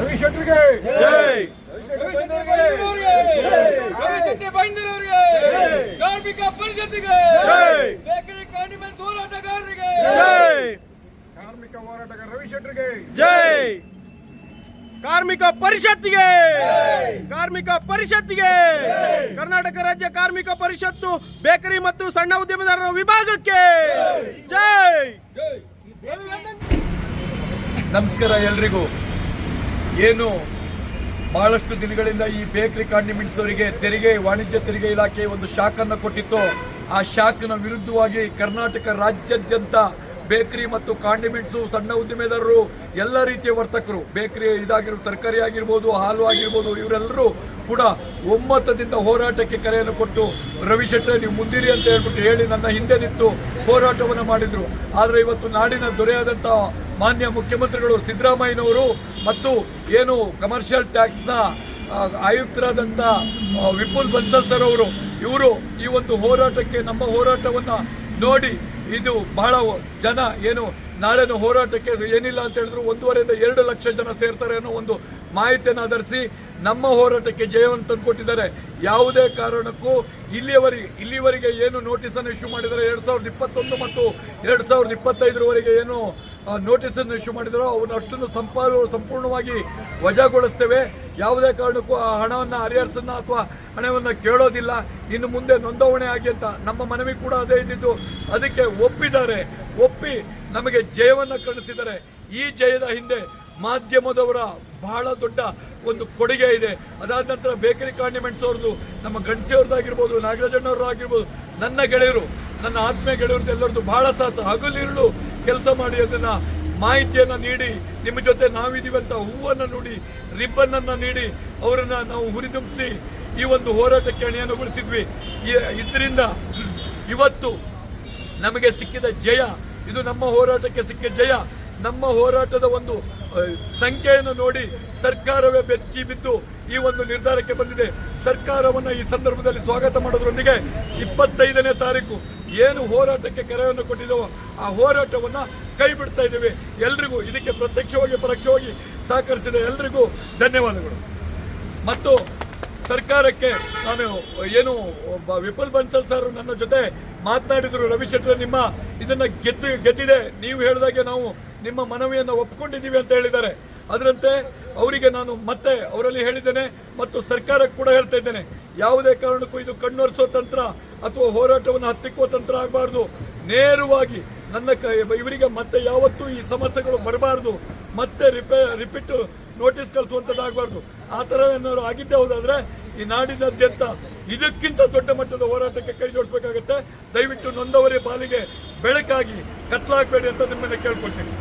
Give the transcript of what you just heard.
ರವಿ ಶೆಟ್ಟರ್ಗೆ ಕಾರ್ಮಿಕ ಪರಿಷತ್ತಿಗೆ. Bakery condiment ಹೋರಾಟಗಾರರಿಗೆ. ಜೈ. ಕಾರ್ಮಿಕ ಹೋರಾಟಗಾರ ರವಿ ಶೆಟ್ಟರಿಗೆ ಜೈ. ಕಾರ್ಮಿಕ ಪರಿಷತ್ತಿಗೆ. ಕಾರ್ಮಿಕ ಪರಿಷತ್ತಿಗೆ. ಕರ್ನಾಟಕ ರಾಜ್ಯ ಕಾರ್ಮಿಕ ಪರಿಷತ್ತು ಬೇಕರಿ ಮತ್ತು ಸಣ್ಣ ಉದ್ಯಮದಾರರ ವಿಭಾಗಕ್ಕೆ. ಜೈ. ನಮಸ್ಕಾರ ಎಲ್ರಿಗೂ. ಏನು ಬಹಳಷ್ಟು ದಿನಗಳಿಂದ ಈ ಬೇಕರಿ ಕಾಂಡಿಮೆಂಟ್ಸ್ ಅವರಿಗೆ ತೆರಿಗೆ, ವಾಣಿಜ್ಯ ತೆರಿಗೆ ಇಲಾಖೆ ಒಂದು ಶಾಖನ್ನು ಕೊಟ್ಟಿತ್ತು. ಆ ಶಾಖನ ವಿರುದ್ಧವಾಗಿ ಕರ್ನಾಟಕ ರಾಜ್ಯಾದ್ಯಂತ ಬೇಕರಿ ಮತ್ತು ಕಾಂಡಿಮೆಂಟ್ಸು ಸಣ್ಣ ಉದ್ದಿಮೆದಾರರು, ಎಲ್ಲ ರೀತಿಯ ವರ್ತಕರು, ಬೇಕರಿ ಇದಾಗಿರೋ ತರಕಾರಿ ಆಗಿರ್ಬೋದು, ಹಾಲು ಆಗಿರ್ಬೋದು, ಇವರೆಲ್ಲರೂ ಕೂಡ ಒಮ್ಮತದಿಂದ ಹೋರಾಟಕ್ಕೆ ಕರೆಯನ್ನು ಕೊಟ್ಟು ರವಿ ಶೆಟ್ಟರೆ ನೀವು ಮುಂದಿರಿ ಅಂತ ಹೇಳ್ಬಿಟ್ಟು ಹೇಳಿ ನನ್ನ ಹಿಂದೆ ನಿಂತು ಹೋರಾಟವನ್ನು ಮಾಡಿದರು. ಆದರೆ ಇವತ್ತು ನಾಡಿನ ದೊರೆಯಾದಂಥ ಮಾನ್ಯ ಮುಖ್ಯಮಂತ್ರಿಗಳು ಸಿದ್ದರಾಮಯ್ಯನವರು ಮತ್ತು ಏನು ಕಮರ್ಷಿಯಲ್ ಟ್ಯಾಕ್ಸ್ನ ಆಯುಕ್ತರಾದಂಥ ವಿಪುಲ್ ಬನ್ಸಲ್ ಸರ್ ಅವರು, ಇವರು ಈ ಒಂದು ಹೋರಾಟಕ್ಕೆ, ನಮ್ಮ ಹೋರಾಟವನ್ನು ನೋಡಿ ಇದು ಬಹಳ ಜನ ಏನು ನಾಳೆನ ಹೋರಾಟಕ್ಕೆ ಏನಿಲ್ಲ ಅಂತ ಹೇಳಿದ್ರು ಒಂದೂವರೆಯಿಂದ ಎರಡು ಲಕ್ಷ ಜನ ಸೇರ್ತಾರೆ ಅನ್ನೋ ಒಂದು ಮಾಹಿತಿಯನ್ನು ಆಧರಿಸಿ ನಮ್ಮ ಹೋರಾಟಕ್ಕೆ ಜಯವನ್ನು ತಂದುಕೊಟ್ಟಿದ್ದಾರೆ. ಯಾವುದೇ ಕಾರಣಕ್ಕೂ ಇಲ್ಲಿಯವರೆಗೆ ಇಲ್ಲಿವರೆಗೆ ಏನು ನೋಟಿಸನ್ನು ಇಶ್ಯೂ ಮಾಡಿದ್ದಾರೆ, ಎರಡು ಸಾವಿರದ ಇಪ್ಪತ್ತೊಂದು ಮತ್ತು ಎರಡು ಸಾವಿರದ ಇಪ್ಪತ್ತೈದರವರೆಗೆ ಏನು ನೋಟಿಸ್ ಅನ್ನು ಇಶ್ಯೂ ಮಾಡಿದ್ರು ಅವನ್ನ ಅಷ್ಟನ್ನು ಸಂಪಾ ಸಂಪೂರ್ಣವಾಗಿ ವಜಾಗೊಳಿಸ್ತೇವೆ. ಯಾವುದೇ ಕಾರಣಕ್ಕೂ ಆ ಹಣವನ್ನು ಹರಿಹರಿಸನ್ನ ಅಥವಾ ಹಣವನ್ನು ಕೇಳೋದಿಲ್ಲ. ಇನ್ನು ಮುಂದೆ ನೋಂದವಣೆ ಆಗಿ ಅಂತ ನಮ್ಮ ಮನವಿ ಕೂಡ ಅದೇ ಇದ್ದಿದ್ದು. ಅದಕ್ಕೆ ಒಪ್ಪಿದ್ದಾರೆ. ಒಪ್ಪಿ ನಮಗೆ ಜಯವನ್ನು ಕಳಿಸಿದ್ದಾರೆ. ಈ ಜಯದ ಹಿಂದೆ ಮಾಧ್ಯಮದವರ ಬಹಳ ದೊಡ್ಡ ಒಂದು ಕೊಡುಗೆ ಇದೆ. ಅದಾದ ನಂತರ ಬೇಕರಿ ಕಾಂಡಿಮೆಂಟ್ಸ್ ಅವ್ರದ್ದು ನಮ್ಮ ಗಂಟೆಯವ್ರದ್ದಾಗಿರ್ಬೋದು ನಾಗರಾಜಣ್ಣವ್ರದ್ದು ಆಗಿರ್ಬೋದು ನನ್ನ ಗೆಳೆಯರು, ನನ್ನ ಆತ್ಮೀಯ ಗೆಳೆಯರದ್ದು ಎಲ್ಲರದ್ದು ಬಹಳ ಸಾಥ ಹಗಲಿರುಳು ಕೆಲಸ ಮಾಡಿ ಅದನ್ನ ಮಾಹಿತಿಯನ್ನ ನೀಡಿ, ನಿಮ್ಮ ಜೊತೆ ನಾವಿದೀವಂತ ಹೂವನ್ನು ನೋಡಿ ರಿಬ್ಬನ್ ಅನ್ನ ನೀಡಿ, ಅವರನ್ನ ನಾವು ಹುರಿದುಂಬಿಸಿ ಈ ಒಂದು ಹೋರಾಟಕ್ಕೆ ಅಣಿಯನ್ನುಗೊಳಿಸಿದ್ವಿ ಇದರಿಂದ ಇವತ್ತು ನಮಗೆ ಸಿಕ್ಕಿದ ಜಯ, ಇದು ನಮ್ಮ ಹೋರಾಟಕ್ಕೆ ಸಿಕ್ಕ ಜಯ. ನಮ್ಮ ಹೋರಾಟದ ಒಂದು ಸಂಖ್ಯೆಯನ್ನು ನೋಡಿ ಸರ್ಕಾರವೇ ಬೆಚ್ಚಿ ಬಿದ್ದು ಈ ಒಂದು ನಿರ್ಧಾರಕ್ಕೆ ಬಂದಿದೆ. ಸರ್ಕಾರವನ್ನ ಈ ಸಂದರ್ಭದಲ್ಲಿ ಸ್ವಾಗತ ಮಾಡೋದ್ರೊಂದಿಗೆ ಇಪ್ಪತ್ತೈದನೇ ತಾರೀಕು ಏನು ಹೋರಾಟಕ್ಕೆ ಕರೆಯನ್ನು ಕೊಟ್ಟಿದ್ದೇವೋ ಆ ಹೋರಾಟವನ್ನ ಕೈ ಬಿಡ್ತಾ ಇದ್ದೀವಿ. ಎಲ್ರಿಗೂ ಇದಕ್ಕೆ ಪ್ರತ್ಯಕ್ಷವಾಗಿ ಪರೋಕ್ಷವಾಗಿ ಸಹಕರಿಸಿದ ಎಲ್ರಿಗೂ ಧನ್ಯವಾದಗಳು. ಮತ್ತು ಸರ್ಕಾರಕ್ಕೆ ನಾನು ಏನು ವಿಪುಲ್ ಬನ್ಸಲ್ ಸರ್ ನನ್ನ ಜೊತೆ ಮಾತನಾಡಿದ್ರು ರವಿಚಂದ್ರ ನಿಮ್ಮ ಇದನ್ನ ಗೆದ್ದು ಗೆದ್ದಿದೆ. ನೀವು ಹೇಳಿದಾಗೆ ನಾವು ನಿಮ್ಮ ಮನವಿಯನ್ನು ಒಪ್ಕೊಂಡಿದ್ದೀವಿ ಅಂತ ಹೇಳಿದ್ದಾರೆ. ಅದರಂತೆ ಅವರಿಗೆ ನಾನು ಮತ್ತೆ ಅವರಲ್ಲಿ ಹೇಳಿದ್ದೇನೆ ಮತ್ತು ಸರ್ಕಾರಕ್ಕೆ ಕೂಡ ಹೇಳ್ತಾ ಇದ್ದೇನೆ. ಯಾವುದೇ ಕಾರಣಕ್ಕೂ ಇದು ಕಣ್ಣೊರೆಸೋ ತಂತ್ರ ಅಥವಾ ಹೋರಾಟವನ್ನು ಹತ್ತಿಕ್ಕುವ ತಂತ್ರ ಆಗಬಾರ್ದು. ನೇರವಾಗಿ ನನ್ನ ಇವರಿಗೆ ಮತ್ತೆ ಯಾವತ್ತೂ ಈ ಸಮಸ್ಯೆಗಳು ಬರಬಾರ್ದು. ಮತ್ತೆ ರಿಪೇ ರಿಪೀಟ್ ನೋಟಿಸ್ ಕಳಿಸುವಂಥದ್ದಾಗಬಾರ್ದು ಆ ಥರ ಏನಾದ್ರು ಆಗಿದ್ದೇ ಹೌದಾದ್ರೆ ಈ ನಾಡಿನಾದ್ಯಂತ ಇದಕ್ಕಿಂತ ದೊಡ್ಡ ಮಟ್ಟದ ಹೋರಾಟಕ್ಕೆ ಕೈ ಜೋಡಿಸಬೇಕಾಗತ್ತೆ. ದಯವಿಟ್ಟು ನೊಂದವರೇ ಪಾಲಿಗೆ ಬೆಳಕಾಗಿ ಕತ್ಲಾಗಬೇಡಿ ಅಂತ ನಿಮ್ಮನ್ನು ಕೇಳ್ಕೊಳ್ತೀನಿ.